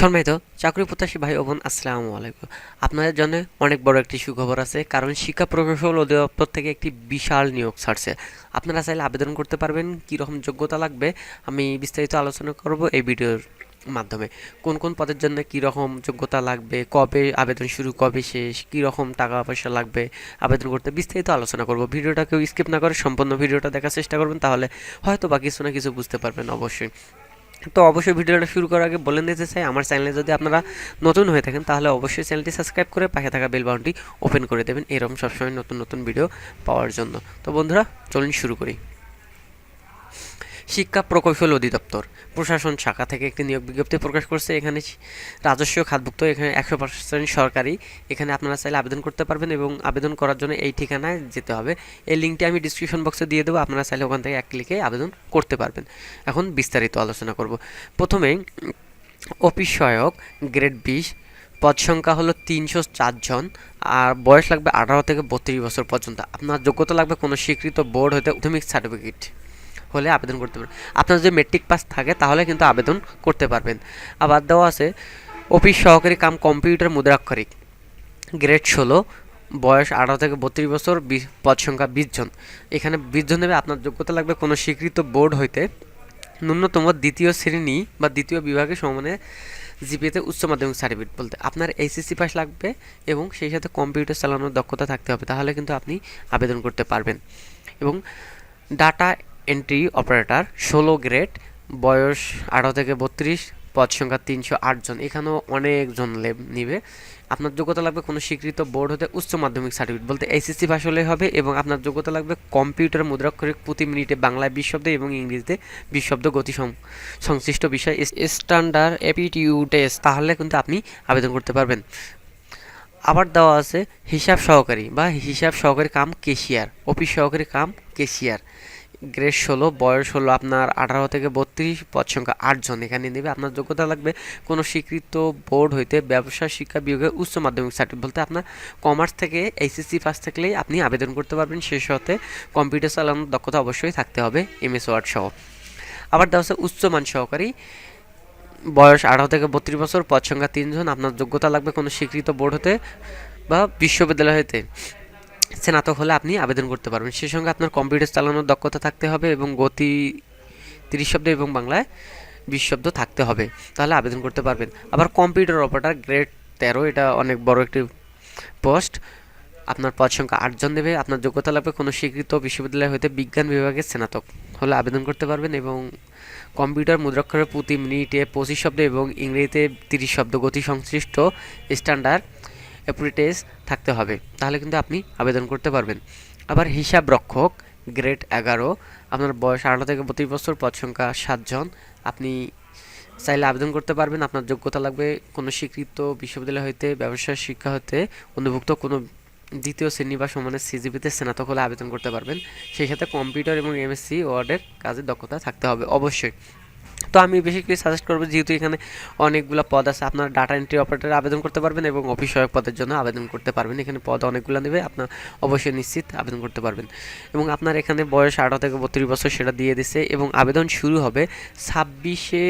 সম্মানিত চাকরি প্রত্যাশী ভাই ও বোন, আসসালামু আলাইকুম। আপনাদের জন্য অনেক বড় একটি সুখবর আছে, কারণ শিক্ষা প্রকৌশল অধিদপ্তর থেকে একটি বিশাল নিয়োগ ছাড়ছে। আপনারা চাইলে আবেদন করতে পারবেন কী রকম যোগ্যতা লাগবে, আমি বিস্তারিত আলোচনা করব এই ভিডিওর মাধ্যমে। কোন কোন পদের জন্য কী রকম যোগ্যতা লাগবে, কবে আবেদন শুরু, কবে শেষ কী রকম টাকা পয়সা লাগবে, আবেদন করতে বিস্তারিত আলোচনা করব। ভিডিওটা কেউ স্কিপ না করে সম্পূর্ণ ভিডিওটা দেখার চেষ্টা করবেন, তাহলে হয়তো বা কিছু না কিছু বুঝতে পারবেন অবশ্যই। তো অবশ্যই ভিডিওটা শুরু করার আগে বলে দিতে চাই, আমার চ্যানেলে যদি আপনারা নতুন হয়ে থাকেন, তাহলে অবশ্যই চ্যানেলটি সাবস্ক্রাইব করে পাশে থাকা বেল বাটনটি ওপেন করে দেবেন। এরকম সবসময় নতুন নতুন ভিডিও পাওয়ার জন্য। তো বন্ধুরা, চলুন শুরু করি। শিক্ষা প্রকৌশল অধিদপ্তর। প্রশাসন শাখা থেকে একটি নিয়োগ বিজ্ঞপ্তি প্রকাশ করছে। এখানে রাজস্ব খাতভুক্ত, এখানে একশো পার্সেন্ট সরকারি। এখানে আপনারা চাইলে আবেদন করতে পারবেন এবং আবেদন করার জন্য এই ঠিকানায় যেতে হবে। এই লিঙ্কটি আমি ডিসক্রিপশন বক্সে দিয়ে দেবো। আপনারা চাইলে ওখান থেকে এক ক্লিকে আবেদন করতে পারবেন। এখন বিস্তারিত আলোচনা করব। প্রথমেই অফিস সহায়ক গ্রেড বিশ, পদ সংখ্যা হলো তিনশো চারজন আর বয়স লাগবে আঠারো থেকে বত্রিশ বছর পর্যন্ত। আপনার যোগ্যতা লাগবে কোনো স্বীকৃত বোর্ড হতে প্রাথমিক সার্টিফিকেট হলে আবেদন করতে পারেন আপনার যদি মেট্রিক পাস থাকে, তাহলে কিন্তু আবেদন করতে পারবেন। আবার দেওয়া আছে অফিস সহকারী কাম কম্পিউটার মুদ্রাক্ষরিক। গ্রেড ষোলো, বয়স আঠারো থেকে বত্রিশ বছর পদ সংখ্যা বিশ জন। এখানে বিশ জন নেবে আপনার যোগ্যতা লাগবে কোনো স্বীকৃত বোর্ড হইতে। ন্যূনতম দ্বিতীয় শ্রেণি বা দ্বিতীয় বিভাগে সমানে জিপিএতে উচ্চ মাধ্যমিক সার্টিফিকেট বলতে। আপনার এইচএসসি পাস লাগবে এবং সেই সাথে কম্পিউটার চালানোর দক্ষতা থাকতে হবে। তাহলে কিন্তু আপনি আবেদন করতে পারবেন। এবং ডাটা এন্ট্রি অপারেটর ষোলো গ্রেড বয়স আঠারো থেকে বত্রিশ, পদ সংখ্যা তিনশো আটজন এখানেও অনেকজন নিবে। আপনার যোগ্যতা লাগবে কোনো স্বীকৃত বোর্ড হতে উচ্চ মাধ্যমিক সার্টিফিকেট বলতে এইচএসসি পাস হলেই হবে এবং আপনার যোগ্যতা লাগবে কম্পিউটার মুদ্রাক্ষরিক প্রতি মিনিটে বাংলায় বিশ এবং ইংরেজিতে বিশ শব্দ গতি সংশ্লিষ্ট বিষয়। স্ট্যান্ডার্ড এপিটিউ টেস্ট তাহলে কিন্তু আপনি আবেদন করতে পারবেন। আবার দেওয়া আছে হিসাব সহকারী বা হিসাব সহকারী কাম কেশিয়ার অফিস সহকারী কাম কেশিয়ার গ্রেড ষোলো, বয়স হলো আপনার আঠারো থেকে বত্রিশ পদ সংখ্যা আটজন। এখানে নেবে। আপনার যোগ্যতা লাগবে কোনো স্বীকৃত বোর্ড হইতে ব্যবসা, শিক্ষা বিভাগে উচ্চ মাধ্যমিক সার্টিফিকেট বলতে আপনার কমার্স থেকে এইচএসসি পাস থাকলেই আপনি আবেদন করতে পারবেন। শেষ হতে কম্পিউটার চালানোর দক্ষতা অবশ্যই থাকতে হবে এমএস ওয়ার্ড সহ। আবার দেওয়া আছে উচ্চমান সহকারী। বয়স আঠারো থেকে বত্রিশ বছর, পদ সংখ্যা তিনজন। আপনার যোগ্যতা লাগবে কোনো স্বীকৃত বোর্ড হতে বা বিশ্ববিদ্যালয় হতে স্নাতক হলে আপনি আবেদন করতে পারবেন। সেই সঙ্গে আপনার কম্পিউটার চালানোর দক্ষতা থাকতে হবে এবং গতি তিরিশ শব্দ এবং বাংলায় বিশ শব্দ থাকতে হবে, তাহলে আবেদন করতে পারবেন। আবার কম্পিউটার অপারেটার গ্রেড তেরো, এটা অনেক বড় একটি পোস্ট। আপনার পদ সংখ্যা আটজন দেবে, আপনার যোগ্যতা লাগবে কোনো স্বীকৃত বিশ্ববিদ্যালয় হতে বিজ্ঞান বিভাগের স্নাতক হলে আবেদন করতে পারবেন এবং কম্পিউটার মুদ্রাক্ষরের প্রতি মিনিটে পঁচিশ শব্দ এবং ইংরেজিতে তিরিশ শব্দ গতি সংশ্লিষ্ট স্ট্যান্ডার্ড। অ্যাপ্রিটেস থাকতে হবে। তাহলে কিন্তু আপনি আবেদন করতে পারবেন। আবার হিসাব রক্ষক গ্রেড এগারো, আপনার বয়স আঠারো থেকে বত্রিশ বছর, পদ সংখ্যা সাতজন আপনি চাইলে আবেদন করতে পারবেন। আপনার যোগ্যতা লাগবে কোনো স্বীকৃত বিশ্ববিদ্যালয় হইতে, ব্যবসায়, শিক্ষা হতে অন্তর্ভুক্ত কোনো দ্বিতীয় শ্রেণি বা সমানের সিজিপিতে স্নাতক হলে আবেদন করতে পারবেন। সেই সাথে কম্পিউটার এবং এমএসসি ওয়ার্ডের কাজে দক্ষতা থাকতে হবে, অবশ্যই। তো আমি বেসিক্যালি সাজেস্ট করব যেহেতু এখানে অনেকগুলো পদ আছে, আপনার ডাটা এন্ট্রি অপারেটার আবেদন করতে পারবেন এবং অফিস সহায়ক পদের জন্য আবেদন করতে পারবেন। এখানে পদ অনেকগুলো নেবে, আপনার অবশ্যই নিশ্চিত আবেদন করতে পারবেন। এবং আপনার এখানে বয়স আঠারো থেকে বত্রিশ বছর সেটা দিয়ে দিছে এবং আবেদন শুরু হবে ছাব্বিশে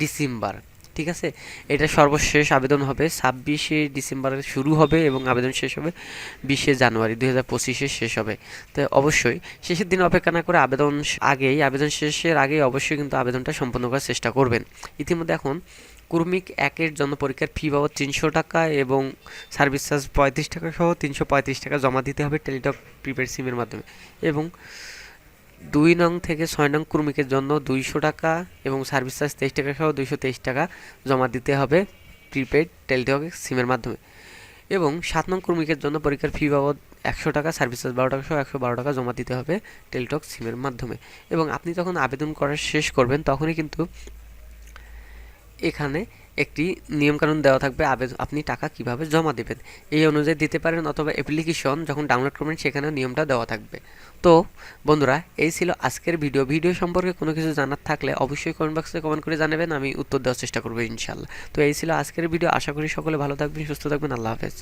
ডিসেম্বর। ঠিক আছে? এটা সর্বশেষ আবেদন হবে। ছাব্বিশে ডিসেম্বরে শুরু হবে এবং আবেদন শেষ হবে বিশে জানুয়ারি। দুই হাজার পঁচিশে শেষ হবে। তো অবশ্যই শেষের দিন অপেক্ষা না করে আবেদন আগেই, আবেদন শেষের আগেই অবশ্যই কিন্তু আবেদনটা সম্পন্ন করার চেষ্টা করবেন। ইতিমধ্যে এখন কর্মিক একের জন্য পরীক্ষার ফি বাবদ তিনশো টাকা এবং সার্ভিস চার্জ পঁয়ত্রিশ টাকা সহ তিনশো পঁয়ত্রিশ টাকা জমা দিতে হবে টেলিটক প্রিপেড সিমের মাধ্যমে। এবং দুই নং থেকে ছয় নং কর্মীকের জন্য দুইশো টাকা এবং সার্ভিস চার্জ তেইশ টাকা সহ দুইশো তেইশ টাকা জমা দিতে হবে প্রিপেড টেলিটক সিমের মাধ্যমে। এবং সাত নং কর্মীকের জন্য পরীক্ষার ফি বাবদ একশো টাকা, সার্ভিস চার্জ বারো টাকা সহ একশো বারো টাকা জমা দিতে হবে টেলিটক সিমের মাধ্যমে। এবং আপনি যখন আবেদন করা শেষ করবেন, তখনই কিন্তু এখানে একটি নিয়মকানুন দেওয়া থাকবে আবেদন, আপনি টাকা কীভাবে জমা দেবেন। এই অনুযায়ী দিতে পারেন অথবা অ্যাপ্লিকেশন যখন ডাউনলোড করবেন সেখানে নিয়মটা দেওয়া থাকবে। তো, বন্ধুরা, এই ছিল আজকের ভিডিও ভিডিও সম্পর্কে কোনো কিছু জানার থাকলে অবশ্যই কমেন্ট বক্সে কমেন্ট করে জানাবেন, আমি উত্তর দেওয়ার চেষ্টা করব ইনশাল্লাহ তো, এই ছিল আজকের ভিডিও আশা করি সকলে ভালো থাকবেন, সুস্থ থাকবেন। আল্লাহ হাফেজ।